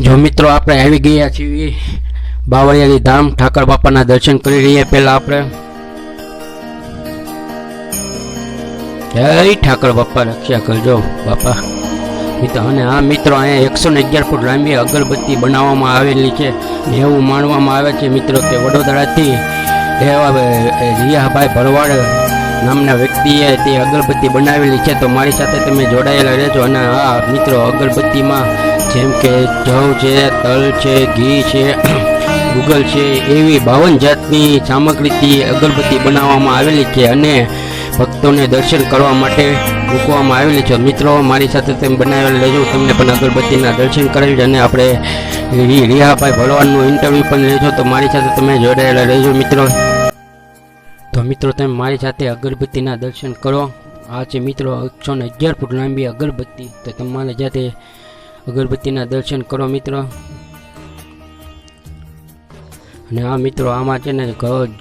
જો મિત્રો આપણે આવી ગયા છીએ બાવળિયાની ધામ, ઠાકર બાપાના દર્શન કરી રહ્યા પહેલા આપણે. જય ઠાકર બાપા રક્ષા કરજો, બાપા. મિત્રો, અને આ મિત્રો અહીંયા એકસો ને અગિયાર ફૂટ લાંબી અગરબત્તી બનાવવામાં આવેલી છે એવું માનવામાં આવે છે મિત્રો કે વડોદરાથી રિયાભાઈ ભરવાડ નામના વ્યક્તિએ તે અગરબત્તી બનાવેલી છે. તો મારી સાથે તમે જોડાયેલા રહેજો અને આ મિત્રો અગરબત્તીમાં જેમ કે જવ છે, તલ છે, ઘી છે, ગુગલ છે, એવી બાવન જાતની સામગ્રીથી અગરબત્તી બનાવવામાં આવેલી છે અને ભક્તોને દર્શન કરવા માટે મૂકવામાં આવેલી છે. મિત્રો, મારી સાથે તમે બનાવેલા લેજો. તમને પણ અગરબત્તીના દર્શન કરેલ અને આપણે રિહાભાઈ ભગવાનનું ઇન્ટરવ્યૂ પણ લેજો. તો મારી સાથે તમે જોડાયેલા રહેજો, મિત્રો. તો મિત્રો, તમે મારી સાથે અગરબત્તીના દર્શન કરો. આ છે મિત્રો, એકસો ને અગિયાર ફૂટ લાંબી અગરબત્તી. તો તમારે જાતે અગરબત્તીના દર્શન કરો મિત્રો. અને આ મિત્રો આમાં છે ને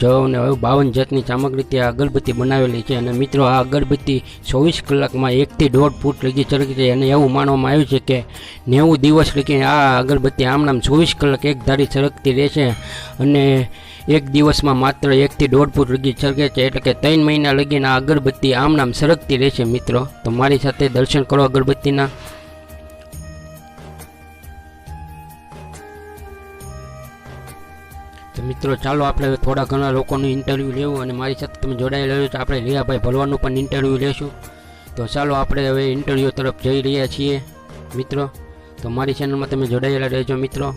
જવ ને બાવન જાતની સામગ્રીથી આ અગરબત્તી બનાવેલી છે. અને મિત્રો આ અગરબત્તી ચોવીસ કલાકમાં એકથી દોઢ ફૂટ લગી ચડકી છે અને એવું માનવામાં આવ્યું છે કે નેવું દિવસ લગી આ અગરબત્તી આમનામ ચોવીસ કલાક એક ધારી સરકતી રહેશે. અને એક દિવસમાં માત્ર એકથી દોઢ ફૂટ લગી સરકે છે. એટલે કે ત્રણ મહિના લગીને આ અગરબત્તી આમનામ સરકતી રહેશે મિત્રો. તો મારી સાથે દર્શન કરો અગરબત્તીના. તો મિત્રો, ચાલો આપણે થોડા ઘણા લોકોનું ઇન્ટરવ્યૂ લેવું અને મારી સાથે તમે જોડાયેલા રહ્યો તો આપણે લીયાભાઈ ભલવાનું પણ ઇન્ટરવ્યૂ લેશું. તો ચાલો આપણે હવે ઇન્ટરવ્યૂ તરફ જઈ રહ્યા છીએ. મિત્રો, તો મારી ચેનલમાં તમે જોડાયેલા રહેજો, મિત્રો.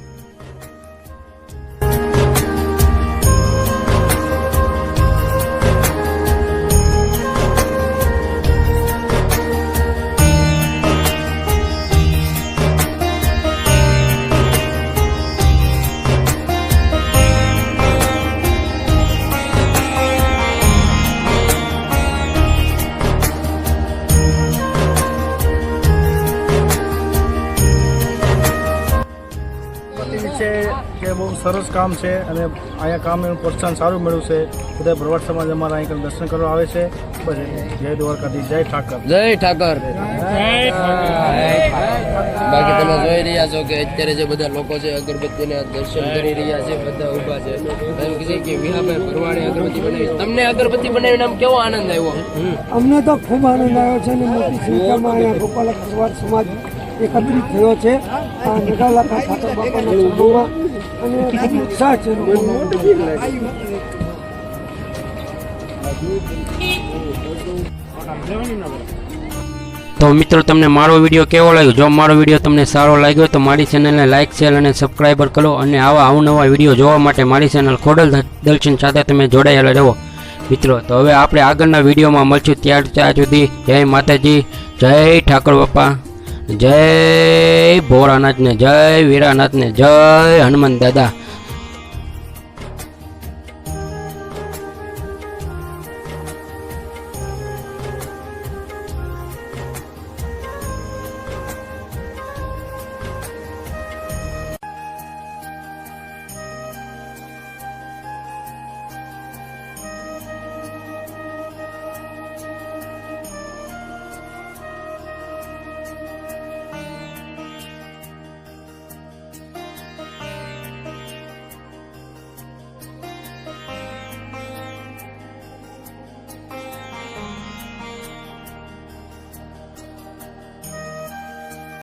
છે કે બહુ સરસ કામ છે અને અહીંયા કામ એનું પ્રોત્સાહન સારું મળ્યું છે. બધા ભરવાડ સમાજ અમારા અહીં દર્શન કરવા આવે છે. બસ જય દ્વારકાધીશ જય ઠાકર. જય ઠાકર. બાકી તમે જોઈ રહ્યા છો કે અત્યારે જે બધા લોકો છે અગરબત્તીના દર્શન કરી રહ્યા છે બધા ઊભા છે. એમ કીધું કે વિહાભાઈ ભરવાડે અગરબત્તી બનાવી. તમને અગરબત્તી બનાવીને આમ કેવો આનંદ આવ્યો? અમને તો ખૂબ આનંદ આવ્યો છે અને મોટી સંખ્યામાં અહીંયા ગોપાલ ભરવાડ સમાજ એકત્રિત થયો છે. તો મિત્રો, તમને મારો વીડિયો કેવો લાગ્યો? જો મારો વીડિયો તમને સારો લાગ્યો, તો મારી ચેનલને લાઇક શેર અને સબસ્ક્રાઈબર કરો અને આવા અવનવા વીડિયો જોવા માટે મારી ચેનલ ખોડલ દર્શન સાથે તમે જોડાયેલા રહો. મિત્રો, તો હવે આપણે આગળના વિડીયોમાં મળશું. ત્યાર ત્યાં સુધી જય માતાજી, જય ઠાકોર બાપા. જય ભોળાનાથને જય વીરાનાથને જય હનુમાન દાદા.